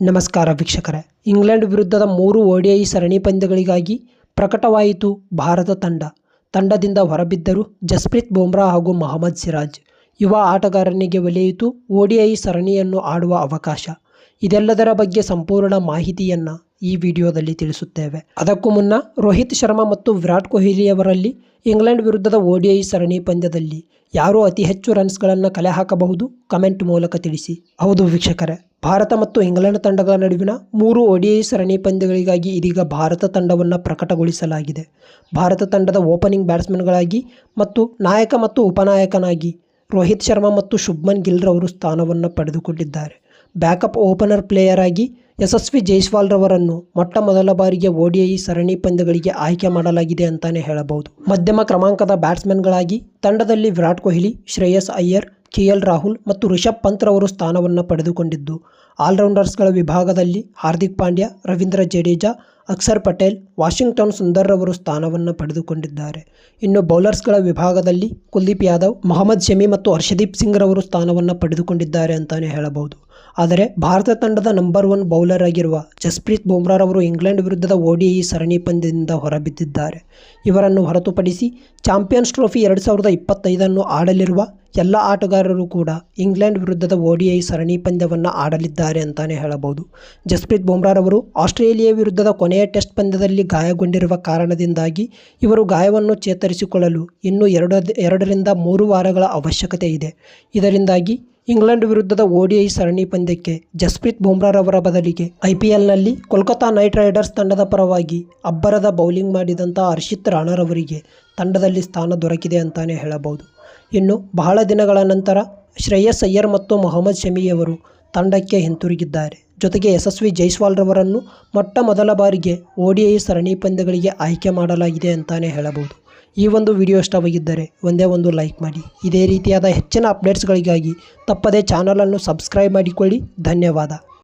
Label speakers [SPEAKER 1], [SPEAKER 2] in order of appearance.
[SPEAKER 1] ನಮಸ್ಕಾರ ವೀಕ್ಷಕರೇ. ಇಂಗ್ಲೆಂಡ್ ವಿರುದ್ಧದ ಮೂರು ಓಡಿಐ ಸರಣಿ ಪಂದ್ಯಗಳಿಗಾಗಿ ಪ್ರಕಟವಾಯಿತು ಭಾರತ ತಂಡ. ತಂಡದಿಂದ ಹೊರಬಿದ್ದರು ಜಸ್ಪ್ರೀತ್ ಬುಮ್ರಾ ಹಾಗೂ ಮೊಹಮ್ಮದ್ ಸಿರಾಜ್ ಯುವ ಆಟಗಾರನಿಗೆ ಒಲಿಯಿತು ಓಡಿಐ ಸರಣಿಯನ್ನು ಆಡುವ ಅವಕಾಶ. ಇದೆಲ್ಲದರ ಬಗ್ಗೆ ಸಂಪೂರ್ಣ ಮಾಹಿತಿಯನ್ನು ಈ ವಿಡಿಯೋದಲ್ಲಿ ತಿಳಿಸುತ್ತೇವೆ. ಅದಕ್ಕೂ ಮುನ್ನ ರೋಹಿತ್ ಶರ್ಮಾ ಮತ್ತು ವಿರಾಟ್ ಕೊಹ್ಲಿಯವರಲ್ಲಿ ಇಂಗ್ಲೆಂಡ್ ವಿರುದ್ಧದ ಓಡಿಐ ಸರಣಿ ಪಂದ್ಯದಲ್ಲಿ ಯಾರು ಅತಿ ಹೆಚ್ಚು ರನ್ಸ್ಗಳನ್ನು ಕಲೆ ಹಾಕಬಹುದು? ಕಮೆಂಟ್ ಮೂಲಕ ತಿಳಿಸಿ. ಹೌದು ವೀಕ್ಷಕರೇ, ಭಾರತ ಮತ್ತು ಇಂಗ್ಲೆಂಡ್ ತಂಡಗಳ ನಡುವಿನ ಮೂರು ಒಡಿಐ ಸರಣಿ ಪಂದ್ಯಗಳಿಗಾಗಿ ಇದೀಗ ಭಾರತ ತಂಡವನ್ನು ಪ್ರಕಟಗೊಳಿಸಲಾಗಿದೆ. ಭಾರತ ತಂಡದ ಓಪನಿಂಗ್ ಬ್ಯಾಟ್ಸ್ಮನ್ಗಳಾಗಿ ಮತ್ತು ನಾಯಕ ಮತ್ತು ಉಪನಾಯಕನಾಗಿ ರೋಹಿತ್ ಶರ್ಮಾ ಮತ್ತು ಶುಭ್ಮನ್ ಗಿಲ್ರವರು ಸ್ಥಾನವನ್ನು ಪಡೆದುಕೊಂಡಿದ್ದಾರೆ. ಬ್ಯಾಕಪ್ ಓಪನರ್ ಪ್ಲೇಯರ್ ಆಗಿ ಯಶಸ್ವಿ ಜೈಸ್ವಾಲ್ರವರನ್ನು ಮೊಟ್ಟ ಮೊದಲ ಬಾರಿಗೆ ಓಡಿಐ ಸರಣಿ ಪಂದ್ಯಗಳಿಗೆ ಆಯ್ಕೆ ಮಾಡಲಾಗಿದೆ ಅಂತಾನೆ ಹೇಳಬಹುದು. ಮಧ್ಯಮ ಕ್ರಮಾಂಕದ ಬ್ಯಾಟ್ಸ್ಮನ್ಗಳಾಗಿ ತಂಡದಲ್ಲಿ ವಿರಾಟ್ ಕೊಹ್ಲಿ, ಶ್ರೇಯಸ್ ಅಯ್ಯರ್, ಕೆ ಎಲ್ ರಾಹುಲ್ ಮತ್ತು ರಿಷಬ್ ಪಂತ್ರವರು ಸ್ಥಾನವನ್ನು ಪಡೆದುಕೊಂಡಿದ್ದು, ಆಲ್ರೌಂಡರ್ಸ್ಗಳ ವಿಭಾಗದಲ್ಲಿ ಹಾರ್ದಿಕ್ ಪಾಂಡ್ಯ, ರವೀಂದ್ರ ಜಡೇಜಾ ಅಕ್ಷರ್ ಪಟೇಲ್, ವಾಷಿಂಗ್ಟನ್ ಸುಂದರ್ರವರು ಸ್ಥಾನವನ್ನು ಪಡೆದುಕೊಂಡಿದ್ದಾರೆ. ಇನ್ನು ಬೌಲರ್ಸ್ಗಳ ವಿಭಾಗದಲ್ಲಿ ಕುಲ್ದೀಪ್ ಯಾದವ್, ಮೊಹಮ್ಮದ್ ಶಮಿ ಮತ್ತು ಹರ್ಷದೀಪ್ ಸಿಂಗ್ರವರು ಸ್ಥಾನವನ್ನು ಪಡೆದುಕೊಂಡಿದ್ದಾರೆ ಅಂತಾನೆ ಹೇಳಬಹುದು. ಆದರೆ ಭಾರತ ತಂಡದ ನಂಬರ್ ಒನ್ ಬೌಲರ್ ಆಗಿರುವ ಜಸ್ಪ್ರೀತ್ ಬುಮ್ರಾರವರು ಇಂಗ್ಲೆಂಡ್ ವಿರುದ್ಧದ ಓಡಿಐ ಸರಣಿ ಪಂದ್ಯದಿಂದ ಹೊರಬಿದ್ದಿದ್ದಾರೆ. ಇವರನ್ನು ಹೊರತುಪಡಿಸಿ ಚಾಂಪಿಯನ್ಸ್ ಟ್ರೋಫಿ ಎರಡು ಸಾವಿರದ ಇಪ್ಪತ್ತೈದನ್ನು ಆಡಲಿರುವ ಎಲ್ಲ ಆಟಗಾರರು ಕೂಡ ಇಂಗ್ಲೆಂಡ್ ವಿರುದ್ಧದ ಓಡಿಐ ಸರಣಿ ಪಂದ್ಯವನ್ನು ಆಡಲಿದ್ದಾರೆ ಅಂತಾನೆ ಹೇಳಬಹುದು. ಜಸ್ಪ್ರೀತ್ ಬುಮ್ರಾರವರು ಆಸ್ಟ್ರೇಲಿಯಾ ವಿರುದ್ಧದ ಕೊನೆಯ ಟೆಸ್ಟ್ ಪಂದ್ಯದಲ್ಲಿ ಗಾಯಗೊಂಡಿರುವ ಕಾರಣದಿಂದಾಗಿ ಇವರು ಗಾಯವನ್ನು ಚೇತರಿಸಿಕೊಳ್ಳಲು ಇನ್ನೂ ಎರಡು ಎರಡರಿಂದ ಮೂರು ವಾರಗಳ ಅವಶ್ಯಕತೆ ಇದೆ. ಇದರಿಂದಾಗಿ ಇಂಗ್ಲೆಂಡ್ ವಿರುದ್ಧದ ಓಡಿಐ ಸರಣಿ ಪಂದ್ಯಕ್ಕೆ ಜಸ್ಪ್ರೀತ್ ಬುಮ್ರಾರವರ ಬದಲಿಗೆ ಐಪಿಎಲ್ನಲ್ಲಿ ಪಿ ಎಲ್ನಲ್ಲಿ ಕೋಲ್ಕತಾ ನೈಟ್ ರೈಡರ್ಸ್ ತಂಡದ ಪರವಾಗಿ ಅಬ್ಬರದ ಬೌಲಿಂಗ್ ಮಾಡಿದಂಥ ಹರ್ಷಿತ್ ರಾಣರವರಿಗೆ ತಂಡದಲ್ಲಿ ಸ್ಥಾನ ದೊರಕಿದೆ ಅಂತಾನೆ ಹೇಳಬಹುದು. ಇನ್ನು ಬಹಳ ದಿನಗಳ ನಂತರ ಶ್ರೇಯಸ್ ಅಯ್ಯರ್ ಮತ್ತು ಮೊಹಮ್ಮದ್ ಶಮಿಯವರು ತಂಡಕ್ಕೆ ಹಿಂತಿರುಗಿದ್ದಾರೆ. ಜೊತೆಗೆ ಯಶಸ್ವಿ ಜೈಸ್ವಾಲ್ರವರನ್ನು ಮೊಟ್ಟ ಮೊದಲ ಬಾರಿಗೆ ಓಡಿಐ ಸರಣಿ ಪಂದ್ಯಗಳಿಗೆ ಆಯ್ಕೆ ಮಾಡಲಾಗಿದೆ ಅಂತಾನೆ ಹೇಳಬಹುದು. ಈ ಒಂದು ವಿಡಿಯೋ ಇಷ್ಟವಾಗಿದ್ದರೆ ಒಂದೇ ಒಂದು ಲೈಕ್ ಮಾಡಿ. ಇದೇ ರೀತಿಯಾದ ಹೆಚ್ಚಿನ ಅಪ್ಡೇಟ್ಸ್ಗಳಿಗಾಗಿ ತಪ್ಪದೇ ಚಾನಲನ್ನು ಸಬ್ಸ್ಕ್ರೈಬ್ ಮಾಡಿಕೊಳ್ಳಿ. ಧನ್ಯವಾದ.